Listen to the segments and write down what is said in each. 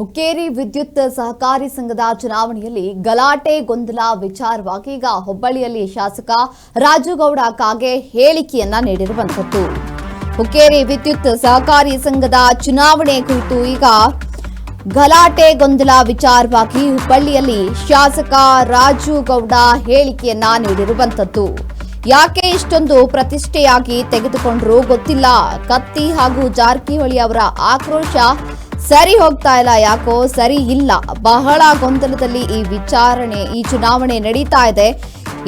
ಹುಕ್ಕೇರಿ ವಿದ್ಯುತ್ ಸಹಕಾರಿ ಸಂಘದ ಚುನಾವಣೆಯಲ್ಲಿ ಗಲಾಟೆ, ಗೊಂದಲ, ವಿಚಾರವಾಗಿ ಈಗ ಹುಬ್ಬಳ್ಳಿಯಲ್ಲಿ ಶಾಸಕ ರಾಜುಗೌಡ ಕಾಗೆ ಹೇಳಿಕೆಯನ್ನ ನೀಡಿರುವಂತದ್ದು ಹುಕ್ಕೇರಿ ವಿದ್ಯುತ್ ಸಹಕಾರಿ ಸಂಘದ ಚುನಾವಣೆ ಕುರಿತು ಈಗ ಗಲಾಟೆ, ಗೊಂದಲ, ವಿಚಾರವಾಗಿ ಹುಬ್ಬಳ್ಳಿಯಲ್ಲಿ ಶಾಸಕ ರಾಜುಗೌಡ ಹೇಳಿಕೆಯನ್ನ ನೀಡಿರುವಂಥದ್ದು. ಯಾಕೆ ಇಷ್ಟೊಂದು ಪ್ರತಿಷ್ಠೆಯಾಗಿ ತೆಗೆದುಕೊಂಡ್ರು ಗೊತ್ತಿಲ್ಲ. ಕತ್ತಿ ಹಾಗೂ ಜಾರಕಿಹೊಳಿ ಅವರ ಆಕ್ರೋಶ ಸರಿ ಹೋಗ್ತಾ ಇಲ್ಲ, ಯಾಕೋ ಸರಿ ಇಲ್ಲ. ಬಹಳ ಗೊಂದಲದಲ್ಲಿ ಈ ವಿಚಾರಣೆ, ಈ ಚುನಾವಣೆ ನಡೀತಾ ಇದೆ.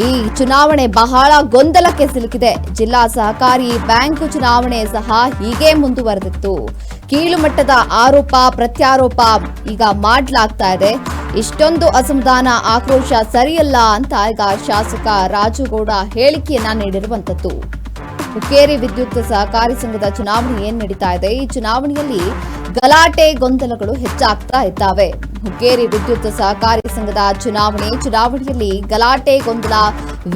ಈ ಚುನಾವಣೆ ಬಹಳ ಗೊಂದಲಕ್ಕೆ ಸಿಲುಕಿದೆ. ಜಿಲ್ಲಾ ಸಹಕಾರಿ ಬ್ಯಾಂಕ್ ಚುನಾವಣೆ ಸಹ ಹೀಗೆ ಮುಂದುವರೆದಿತ್ತು. ಕೀಳುಮಟ್ಟದ ಆರೋಪ, ಪ್ರತ್ಯಾರೋಪ ಈಗ ಮಾಡಲಾಗ್ತಾ ಇದೆ. ಇಷ್ಟೊಂದು ಅಸಮಾಧಾನ, ಆಕ್ರೋಶ ಸರಿಯಲ್ಲ ಅಂತ ಈಗ ಶಾಸಕ ರಾಜುಗೌಡ ಹೇಳಿಕೆಯನ್ನ ನೀಡಿರುವಂತದ್ದು. ಹುಕ್ಕೇರಿ ವಿದ್ಯುತ್ ಸಹಕಾರಿ ಸಂಘದ ಚುನಾವಣೆ ಏನ್ ನಡೀತಾ ಇದೆ? ಈ ಚುನಾವಣೆಯಲ್ಲಿ ಗಲಾಟೆ, ಗೊಂದಲಗಳು ಹೆಚ್ಚಾಗ್ತಾ ಇದ್ದಾವೆ. ಹುಕ್ಕೇರಿ ವಿದ್ಯುತ್ ಸಹಕಾರಿ ಸಂಘದ ಚುನಾವಣೆ, ಚುನಾವಣೆಯಲ್ಲಿ ಗಲಾಟೆ, ಗೊಂದಲ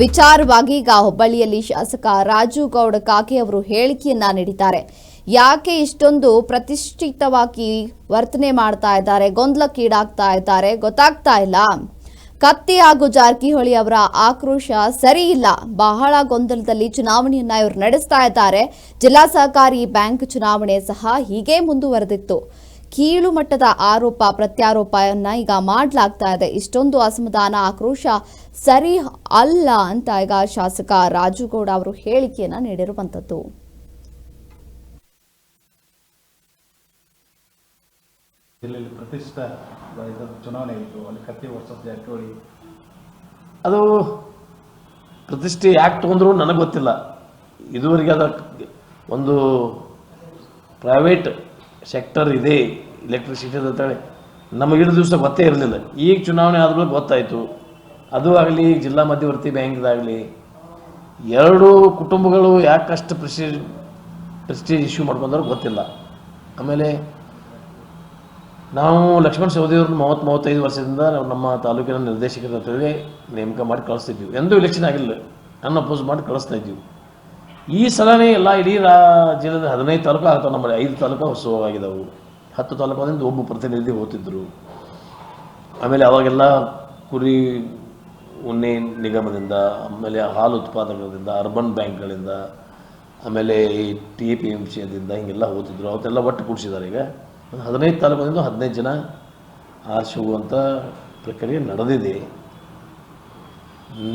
ವಿಚಾರವಾಗಿ ಈಗ ಹುಬ್ಬಳ್ಳಿಯಲ್ಲಿ ಶಾಸಕ ರಾಜು ಗೌಡ ಕಾಗೆ ಅವರು ಹೇಳಿಕೆಯನ್ನ ನೀಡಿದ್ದಾರೆ. ಯಾಕೆ ಇಷ್ಟೊಂದು ಪ್ರತಿಷ್ಠಿತವಾಗಿ ವರ್ತನೆ ಮಾಡ್ತಾ ಇದ್ದಾರೆ? ಗೊಂದಲಕ್ಕೀಡಾಗ್ತಾ ಇದ್ದಾರೆ. ಗೊತ್ತಾಗ್ತಾ ಇಲ್ಲ. ಕತ್ತಿ ಹಾಗೂ ಜಾರಕಿಹೊಳಿ ಅವರ ಆಕ್ರೋಶ ಸರಿ ಇಲ್ಲ ಬಹಳ ಗೊಂದಲದಲ್ಲಿ ಚುನಾವಣೆಯನ್ನ ಇವರು ನಡೆಸ್ತಾ ಇದ್ದಾರೆ. ಜಿಲ್ಲಾ ಸಹಕಾರಿ ಬ್ಯಾಂಕ್ ಚುನಾವಣೆ ಸಹ ಹೀಗೆ ಮುಂದುವರೆದಿತ್ತು. ಕೀಳು ಮಟ್ಟದ ಆರೋಪ ಪ್ರತ್ಯಾರೋಪವನ್ನ ಈಗ ಮಾಡಲಾಗ್ತಾ ಇದೆ. ಇಷ್ಟೊಂದು ಅಸಮಾಧಾನ, ಆಕ್ರೋಶ ಸರಿ ಅಲ್ಲ ಅಂತ ಈಗ ಶಾಸಕ ರಾಜುಗೌಡ ಅವರು ಹೇಳಿಕೆಯನ್ನ ನೀಡಿರುವಂತದ್ದು. ಜಿಲ್ಲೆಯಲ್ಲಿ ಪ್ರತಿಷ್ಠ ಚುನಾವಣೆ ಇತ್ತು. ಅಲ್ಲಿ ಕತ್ತಿ ವರ್ಷದ ಜಾರಕಿಹೊಳಿ ಅದು ಪ್ರತಿಷ್ಠೆ ಯಾಕೆ ತೊಗೊಂಡ್ರು ನನಗೆ ಗೊತ್ತಿಲ್ಲ. ಇದುವರೆಗೆ ಅದ ಒಂದು ಪ್ರೈವೇಟ್ ಸೆಕ್ಟರ್ ಇದೆ ಎಲೆಕ್ಟ್ರಿಸಿಟಿ ಅಂತೇಳಿ ನಮಗೆ ಇಡೀ ದಿವಸ ಗೊತ್ತೇ ಇರಲಿಲ್ಲ. ಈಗ ಚುನಾವಣೆ ಆದ್ಮೇಲೆ ಗೊತ್ತಾಯಿತು. ಅದು ಆಗಲಿ, ಜಿಲ್ಲಾ ಮಧ್ಯವರ್ತಿ ಬ್ಯಾಂಕ್ದಾಗಲಿ ಎರಡು ಕುಟುಂಬಗಳು ಯಾಕಷ್ಟು ಪ್ರೆಸ್ಟೀಜ್ ಪ್ರೆಸ್ಟೀಜ್ ಇಶ್ಯೂ ಮಾಡ್ಕೊಂಡ್ರು ಗೊತ್ತಿಲ್ಲ. ಆಮೇಲೆ ನಾವು ಲಕ್ಷ್ಮಣ ಸವದಿಯವ್ರನ್ನ ಮೂವತ್ತು ಮೂವತ್ತೈದು ವರ್ಷದಿಂದ ನಾವು ನಮ್ಮ ತಾಲೂಕಿನ ನಿರ್ದೇಶಕರ ಅಂತೇಳಿ ನೇಮಕ ಮಾಡಿ ಕಳಿಸ್ತಿದ್ವಿ. ಎಂದೂ ಎಲೆಕ್ಷನ್ ಆಗಿಲ್ಲ. ನನ್ನ ಅಪೋಸ್ ಮಾಡಿ ಕಳಿಸ್ತಾ ಇದ್ದೀವಿ. ಈ ಸಲನೇ ಎಲ್ಲ ಇಡೀ ರಾ ಜಿಲ್ಲೆದ ಹದಿನೈದು ತಾಲೂಕು ಆಗ್ತಾವೆ ನಮ್ಮ ಐದು ತಾಲೂಕು ಹೊಸವಾಗಿದ್ದಾವೆ ಹತ್ತು ತಾಲೂಕಾದಿಂದ ಒಬ್ಬ ಪ್ರತಿನಿಧಿ ಹೋಗ್ತಿದ್ರು. ಆಮೇಲೆ ಅವಾಗೆಲ್ಲ ಕುರಿ ಉಣ್ಣೆ ನಿಗಮದಿಂದ, ಆಮೇಲೆ ಹಾಲು ಉತ್ಪಾದಕರಿಂದ, ಅರ್ಬನ್ ಬ್ಯಾಂಕ್ಗಳಿಂದ, ಆಮೇಲೆ ಈ ಟಿ ಪಿ ಎಂ ಸಿದಿಂದ ಹಿಂಗೆಲ್ಲ ಹೋಗ್ತಿದ್ರು. ಅವತ್ತೆಲ್ಲ ಒಟ್ಟು ಕೂಡಿಸಿದ್ದಾರೆ ಈಗ. ಒಂದು ಹದಿನೈದು ತಾಲೂಕಿನಿಂದ ಹದಿನೈದು ಜನ ಆರಿಸುವಂಥ ಪ್ರಕ್ರಿಯೆ ನಡೆದಿದೆ.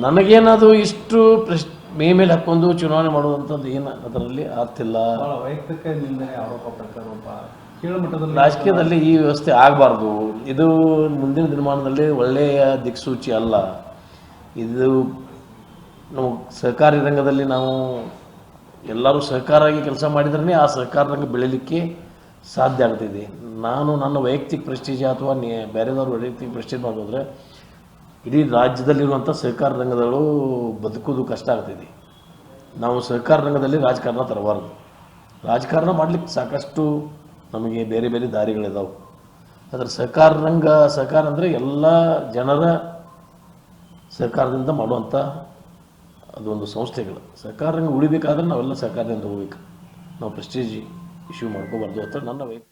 ನನಗೇನದು ಇಷ್ಟು ಪ್ರಶ್ ಮೇ ಮೇಲೆ ಹಾಕ್ಕೊಂಡು ಚುನಾವಣೆ ಮಾಡುವಂಥದ್ದು ಏನು ಅದರಲ್ಲಿ ಆಗ್ತಿಲ್ಲ ವೈಯಕ್ತಿಕ ನಿಂದನೆ ಆರೋಪ ಕೀಳುಮಟ್ಟದಲ್ಲಿ ರಾಜಕೀಯದಲ್ಲಿ ಈ ವ್ಯವಸ್ಥೆ ಆಗಬಾರ್ದು. ಇದು ಮುಂದಿನ ದಿನಮಾನದಲ್ಲಿ ಒಳ್ಳೆಯ ದಿಕ್ಸೂಚಿ ಅಲ್ಲ. ಇದು ನಾವು ಸಹಕಾರಿ ರಂಗದಲ್ಲಿ ನಾವು ಎಲ್ಲರೂ ಸಹಕಾರಾಗಿ ಕೆಲಸ ಮಾಡಿದ್ರೆ ಆ ಸಹಕಾರ ರಂಗ ಬೆಳೀಲಿಕ್ಕೆ ಸಾಧ್ಯ ಆಗ್ತಿದೆ. ನಾನು ನನ್ನ ವೈಯಕ್ತಿಕ ಪ್ರೆಸ್ಟೀಜ್ ಅಥವಾ ನೀ ಬೇರೆದವ್ರ ವೈಯಕ್ತಿಕ ಪ್ರೆಸ್ಟೀಜ್ ಮಾಡೋದ್ರೆ ಇಡೀ ರಾಜ್ಯದಲ್ಲಿರುವಂಥ ಸಹಕಾರ ರಂಗದವರು ಬದುಕೋದು ಕಷ್ಟ ಆಗ್ತಿದೆ. ನಾವು ಸಹಕಾರ ರಂಗದಲ್ಲಿ ರಾಜಕಾರಣ ತರಬಾರ್ದು. ರಾಜಕಾರಣ ಮಾಡಲಿಕ್ಕೆ ಸಾಕಷ್ಟು ನಮಗೆ ಬೇರೆ ಬೇರೆ ದಾರಿಗಳಿದಾವೆ. ಅದರ ಸಹಕಾರ ರಂಗ ಸಹಕಾರ ಅಂದರೆ ಎಲ್ಲ ಜನರ ಸಹಕಾರದಿಂದ ಮಾಡುವಂಥ ಅದೊಂದು ಸಂಸ್ಥೆಗಳು. ಸಹಕಾರ ರಂಗ ಉಳಿಬೇಕಾದ್ರೆ ನಾವೆಲ್ಲ ಸಹಕಾರದಿಂದ ಹೋಗ್ಬೇಕು. ನಾವು ಪ್ರೆಸ್ಟೀಜ್ ಇಶ್ಯೂ ಮಾಡ್ಕೋಬಾರ್ದು ಅಂತ ನನ್ನ ವೈಯಕ್ತಿಕ